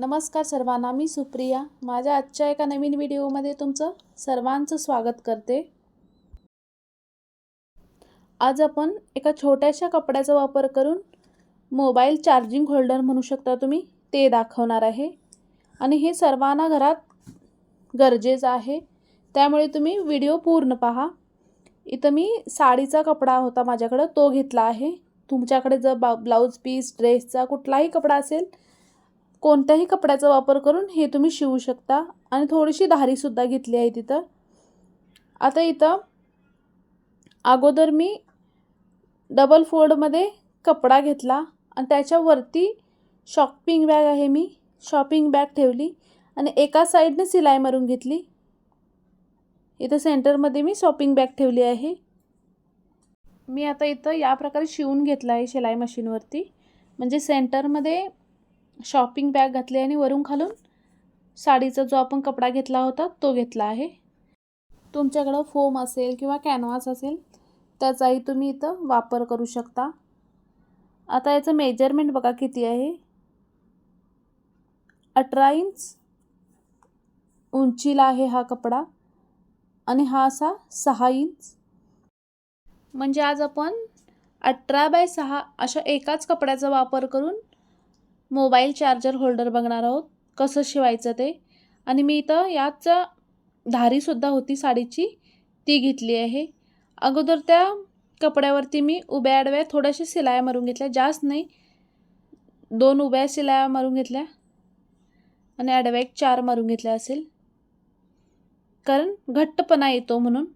नमस्कार सर्वांना मी सुप्रिया. माझ्या आजच्या एका नवीन व्हिडिओमध्ये तुमचं सर्वांचं स्वागत करते. आज आपण एका छोट्याशा कपड्याचा वापर करून मोबाईल चार्जिंग होल्डर म्हणू शकता तुम्ही ते दाखवणार आहे. आणि हे सर्वांना घरात गरजेचं आहे. त्यामुळे तुम्ही व्हिडिओ पूर्ण पहा. इथं मी साडीचा कपडा होता माझ्याकडं तो घेतला आहे. तुमच्याकडे जर बा ब्लाऊज पीस ड्रेसचा कुठलाही कपडा असेल कोणत्याही कपड्याचा वापर करून हे तुम्ही शिवू शकता. आणि थोडीशी धारीसुद्धा घेतली आहे तिथं. आता इथं अगोदर मी डबल फोल्डमध्ये कपडा घेतला आणि त्याच्यावरती शॉपिंग बॅग आहे मी. शॉपिंग बॅग ठेवली आणि एका साईडने सिलाई मारून घेतली. इथं सेंटरमध्ये मी शॉपिंग बॅग ठेवली आहे. मी आता इथं या प्रकारे शिवून घेतला आहे शिलाई मशीनवरती म्हणजे सेंटरमध्ये शॉपिंग बॅग घातली आणि वरून खालून साडीचा जो आपण कपडा घेतला होता तो घेतला आहे. तुमच्याकडं फोम असेल किंवा कॅनव्हास असेल त्याचाही तुम्ही इथं वापर करू शकता. आता याचं मेजरमेंट बघा किती आहे. अठरा इंच उंचीला आहे हा कपडा आणि हा असा सहा इंच. म्हणजे आज आपण अठरा बाय सहा अशा एकाच कपड्याचा वापर करून मोबाईल चार्जर होल्डर बघणार आहोत. कसं शिवायचं ते? आणि मी इथं याच धारीसुद्धा होती साडीची. ती घेतली आहे. अगोदर त्या कपड्यावरती मी उभ्या आडव्या थोड्याशा शिलाया मारून घेतल्या. जास्त नाही. दोन उभ्या शिलाया मारून घेतल्या. आणि आडव्या एक चार मारून घेतल्या असेल. कारण घट्टपणा येतो म्हणून.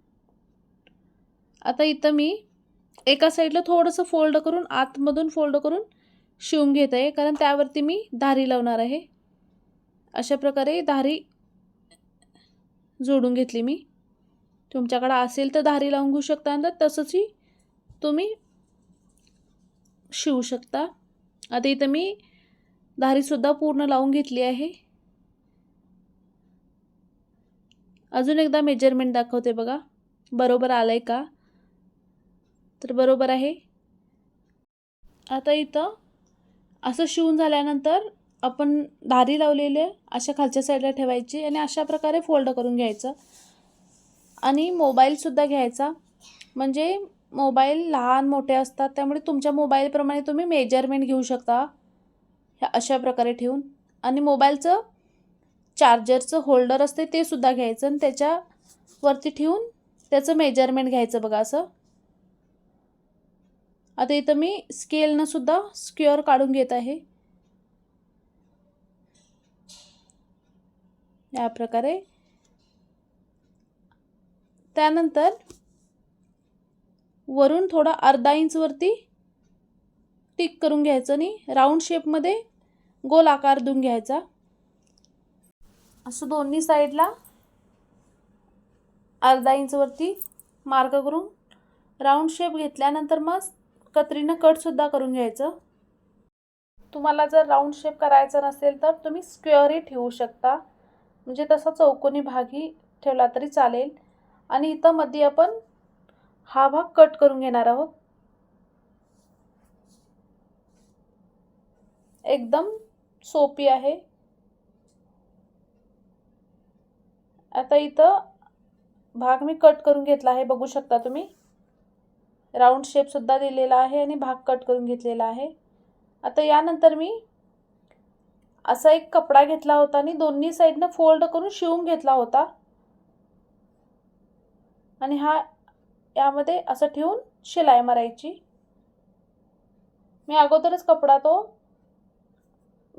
आता इथं मी एका साईडला थोडंसं फोल्ड करून आतमधून फोल्ड करून शिवून घेत आहे कारण त्यावरती मी धारी लावणार आहे. अशा प्रकारे धारी जोडून घेतली मी. तुमच्याकडं असेल तर धारी लावून घेऊ शकता तर तसंचही तुम्ही शिवू शकता. आता इथं मी धारीसुद्धा पूर्ण लावून घेतली आहे. अजून एकदा मेजरमेंट दाखवते बघा. बरोबर आलं आहे का? तर बरोबर आहे. आता इथं असं शिवून झाल्यानंतर आपण धारी लावलेले अशा खालच्या साईडला ठेवायची आणि अशा प्रकारे फोल्ड करून घ्यायचं. आणि मोबाईलसुद्धा घ्यायचा. म्हणजे मोबाईल लहान मोठे असतात त्यामुळे तुमच्या मोबाईलप्रमाणे तुम्ही मेजरमेंट घेऊ शकता. ह्या अशा प्रकारे ठेवून. आणि मोबाईलचं चार्जरचं होल्डर असते ते सुद्धा घ्यायचं आणि त्याच्यावरती ठेवून त्याचं मेजरमेंट घ्यायचं बघा असं. आता इथं मी स्केलनं सुद्धा स्क्युअर काढून घेत आहे. या प्रकारे. त्यानंतर वरून थोडा अर्धा इंचवरती टिक करून घ्यायचं आणि राऊंड शेपमध्ये गोल आकार देऊन घ्यायचा. असं दोन्ही साईडला अर्धा इंचवरती मार्क करून राऊंड शेप घेतल्यानंतर मग कत्रीनं कटसुद्धा करून घ्यायचं. तुम्हाला जर राऊंड शेप करायचा नसेल तर तुम्ही स्क्वेअरही ठेवू शकता. म्हणजे तसा चौकोनी भागही ठेवला तरी चालेल. आणि इथं मध्ये आपण हा भाग कट करून घेणार आहोत. एकदम सोपी आहे. आता इथं भाग मी कट करून घेतला आहे बघू शकता तुम्ही. राऊंड शेपसुद्धा दिलेला आहे आणि भाग कट करून घेतलेला आहे. आता यानंतर मी असा एक कपडा घेतला होता आणि दोन्ही साईडनं फोल्ड करून शिवून घेतला होता. आणि हा यामध्ये असं ठेवून शिलाई मारायची. मी अगोदरच कपडा तो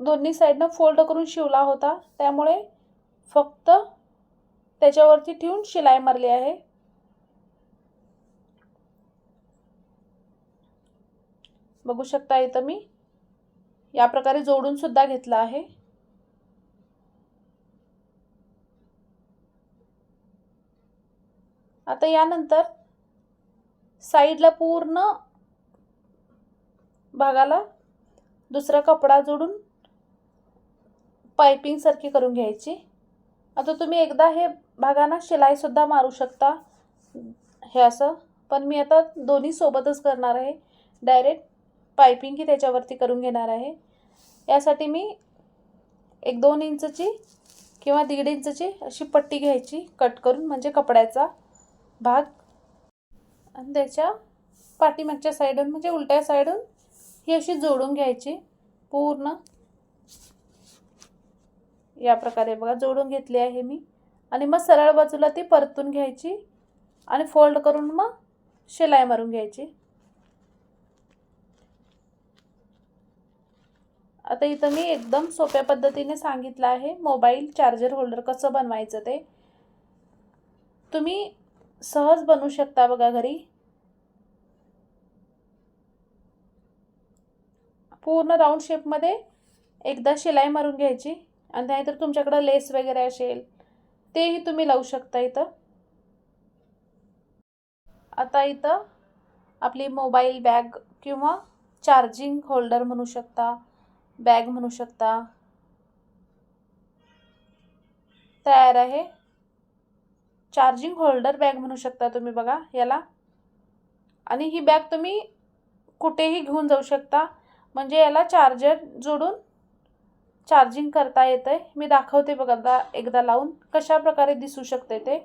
दोन्ही साईडनं फोल्ड करून शिवला होता. त्यामुळे फक्त त्याच्यावरती ठेवून शिलाई मारली आहे. बघू शकता इथं मी. या प्रकारे जोडून सुद्धा घेतला आहे. आता यानंतर साईडला पूर्ण भागाला दुसरा कपडा जोडून पायपिंग सारखी करून घ्यायची. आता तुम्ही एकदा हे भागांना शिलाईसुद्धा मारू शकता. हे असं. पण मी आता दोन्ही सोबतच करणार आहे. डायरेक्ट पायपिंग ही त्याच्यावरती करून घेणार आहे. यासाठी मी एक दोन इंचची किंवा दीड इंचची अशी पट्टी घ्यायची कट करून म्हणजे कपड्याचा भाग. आणि त्याच्या पाठीमागच्या साईडून म्हणजे उलट्या साईडून ही अशी जोडून घ्यायची पूर्ण. या प्रकारे बघा जोडून घेतली आहे मी. आणि मग सरळ बाजूला ती परतून घ्यायची आणि फोल्ड करून मग शिलाई मारून घ्यायची. आता इथं मी एकदम सोप्या पद्धतीने सांगितलं आहे मोबाईल चार्जर होल्डर कसं बनवायचं ते. तुम्ही सहज बनवू शकता बघा घरी. पूर्ण राऊंड शेपमध्ये एकदा शिलाई मारून घ्यायची आणि नाहीतर तुमच्याकडं लेस वगैरे असेल तेही तुम्ही लावू शकता इथं. आता इथं आपली मोबाईल बॅग किंवा चार्जिंग होल्डर म्हणू शकता. बॅग म्हणू शकता. तयार आहे. चार्जिंग होल्डर बॅग म्हणू शकता तुम्ही बघा याला. आणि ही बॅग तुम्ही कुठेही घेऊन जाऊ शकता. म्हणजे याला चार्जर जोडून चार्जिंग करता येतं आहे मी दाखवते बघा एकदा एकदा लावून कशा प्रकारे दिसू शकते ते.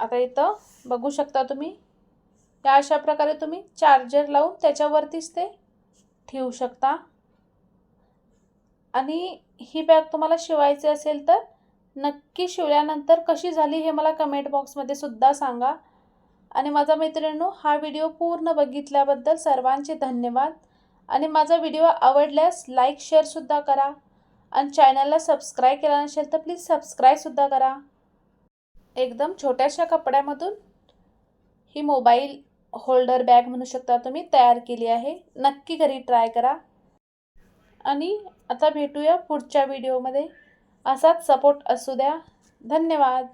आता इथं बघू शकता तुम्ही. या अशा प्रकारे तुम्ही चार्जर लावून त्याच्यावरतीच ते ठेवू शकता. आणि ही बॅग तुम्हाला शिवायची असेल तर नक्की शिवल्यानंतर कशी झाली हे मला कमेंट बॉक्समध्ये सुद्धा सांगा. आणि माझा मित्रांनो हा व्हिडिओ पूर्ण बघितल्याबद्दल सर्वांचे धन्यवाद. आणि माझा व्हिडिओ आवडल्यास लाईक शेअरसुद्धा करा. आणि चॅनलला सबस्क्राईब केला नसेल तर प्लीज सबस्क्राईबसुद्धा करा. एकदम छोट्याशा कपड्यामधून ही मोबाईल होल्डर बॅग म्हणू शकता तुम्ही तयार केली आहे. नक्की घरी ट्राय करा. आणि आता भेटूया पुढच्या व्हिडिओमध्ये. असाच सपोर्ट असू द्या. धन्यवाद.